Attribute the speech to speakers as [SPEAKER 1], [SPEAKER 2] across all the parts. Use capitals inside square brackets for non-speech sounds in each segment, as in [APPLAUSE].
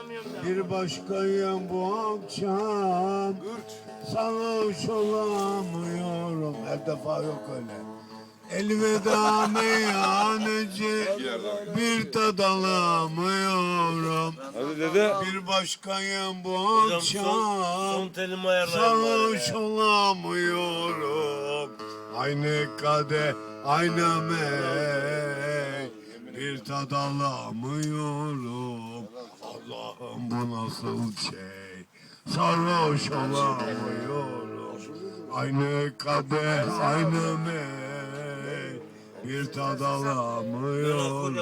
[SPEAKER 1] Anlamıyorum da.
[SPEAKER 2] Bir başkayım bu akşam. Sarhoş olamıyorum. Her defa yok öyle. Elveda [LAUGHS] meyhaneci. Bir tad alamıyorum.
[SPEAKER 3] Hadi dede.
[SPEAKER 2] Bir başkayım bu
[SPEAKER 1] Hocam son, son
[SPEAKER 2] akşam
[SPEAKER 1] telimi ayarlayın bari
[SPEAKER 2] Sarhoş olamıyorum. Aynı kade aynı mey Bir tad alamıyorum Allah'ım bu nasıl şey Sarhoş olamıyorum Aynı kade aynı mey Bir tad alamıyorum.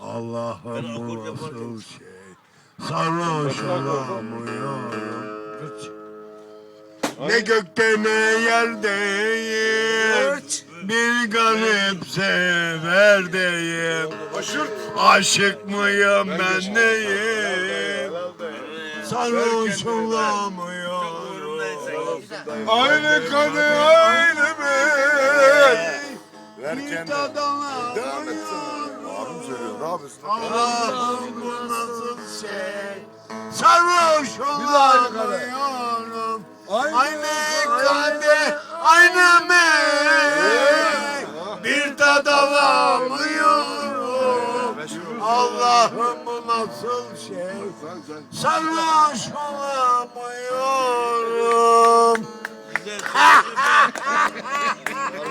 [SPEAKER 2] Allah'ım bu nasıl şey Sarhoş olamıyorum Ne gökte ne yerdeyim garip severdeyim. Aşık mıyım ben neyim? Sarhoş olamıyorum. Aynı kadeh aynı ben Bir tad alamıyorum
[SPEAKER 3] Abim söylüyor. Ne yapıyorsun?
[SPEAKER 2] Allah'ım nasıl şey? Sarhoş olamıyorum. [LAUGHS]